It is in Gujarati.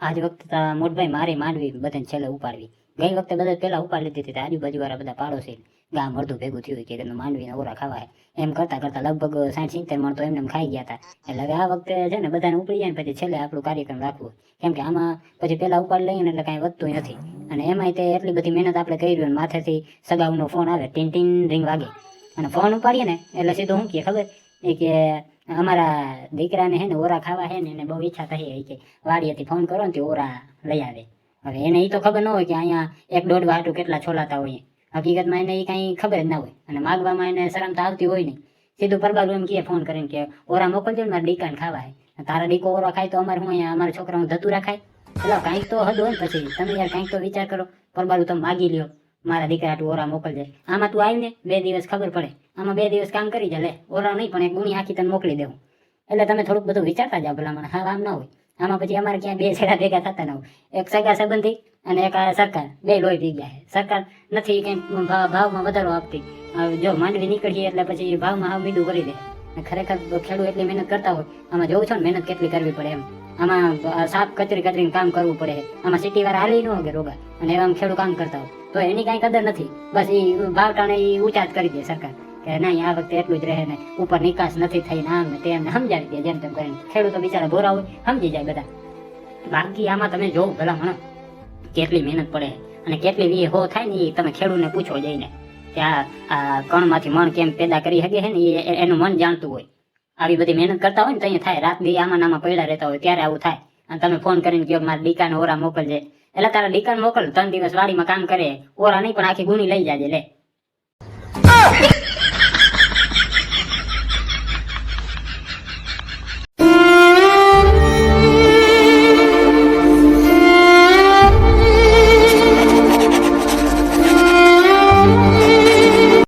આજ વખતે મોટભાઈ મારી માંડવી બધાને છેલ્લે ઉપાડવી. ગઈ વખતે બધા પહેલા ઉપાડી લીધી હતી આજુબાજુ વાળા બધા પાડોશી. ગામ અડધું ભેગું થયું કે તમે માંડવીના ઓરા ખાવા એમ કરતા કરતા લગભગ સાઠ સિત્તેર મણ તો એમને એમ ખાઈ ગયા હતા. એટલે હવે આ વખતે છે ને બધાને ઉપડી જાય ને પછી છેલ્લે આપણું કાર્યક્રમ રાખવું. કેમ કે આમાં પછી પહેલા ઉપાડ લઈએ ને એટલે કાંઈ વધતું નથી. અને એમાંય તે એટલી બધી મહેનત આપણે કરી અને માથેથી સગાઉનો ફોન આવે, ટીન ટીન રિંગ વાગે. અને ફોન ઉપાડીએ ને એટલે સીધું શું કહે ખબર? એ કે અમારા દીકરાને હે ને ઓરા ખાવા હે ને એને બહુ ઈચ્છા થઈ કે વાડીએથી ફોન કરો ને તે ઓરા લઈ આવે. હવે એને એ તો ખબર ન હોય કે અહીંયા એક દોઢ વાટું કેટલા છોલાતા હોય. હકીકતમાં એને એ કાંઈ ખબર જ ના હોય. અને માગવામાં એને શરમ તો આવતી હોય નહીં. સીધું પરબારું એમ કહે ફોન કરીને કે ઓરા મોકલજો ને મારે ડીકાને ખાવા હે તારા ડીકો ઓરો ખાય તો અમારે હું અહીંયા અમારા છોકરાનું ધતું રાખાય એટલે કાંઈક તો હદ હોય ને પછી. તમે યાર કાંઈક તો વિચાર કરો. પરબારું તમે માગી લ્યો. મારા દીકરા તું ઓરા મોકલજે. આમાં તું આવીને બે દિવસ ખબર પડે. આમાં બે દિવસ કામ કરી જા, લે. ઓરા નહીં, પણ એક ગુણી આખી તને મોકલી દેવું. એટલે તમે થોડુંક બધું વિચારતા જાઓ ભલામણ. હા, આમ ના હોય. આમાં પછી અમારે ક્યાં બે છેડા ભેગા થતા ના હોય. એક સગા સંબંધી અને એક સરકાર. બે લોહી ભી ગયા સરકાર નથી કંઈ ભાવમાં વધારો આપતી. જો માંડવી નીકળીએ એટલે પછી ભાવમાં હાવ બીડું કરી દે. ખરેખર ખેડૂત એટલી મહેનત કરતા હોય. આમાં જોઉં છો ને મહેનત કેટલી કરવી પડે એમ. આમાં સાપ કચરી કચરીને કામ કરવું પડે. આમાં સિટી વાળા હાલી ન હોય રોગા. અને એવા ખેડૂત કામ કરતા હોય. તો એની કાંઈ કદર નથી. બસ એ ભાવ ટાણે એ ઊંચા જ કરી દે સરકાર. કે નહીં, આ વખતે એટલું જ રહે ને ઉપર નિકાસ નથી થઈ ને આમ તે એમને સમજાવી દે જેમ તેમ કરીને. ખેડૂતો બિચારા ભોરા હોય, સમજી જાય બધા. બાકી આમાં તમે જોવો ભલા મને કેટલી મહેનત પડે. અને કેટલી વી હો થાય ને એ તમે ખેડૂતને પૂછો જઈને. કે આ કણમાંથી મણ કેમ પેદા કરી શકે છે ને એનું મન જાણતું હોય. આવી બધી મહેનત કરતા હોય ને તો અહીંયા થાય. રાત દી આમાં નામાં પડ્યા રહેતા હોય, ત્યારે આવું થાય. અને તમે ફોન કરીને કહો મારા દીકાને ઓરા મોકલજે. એટલે તારા દીકાને મોકલ, ત્રણ દિવસ વાડીમાં કામ કરે. ઓરા નહીં, પણ આખી ગુણી લઈ જાજે, લે.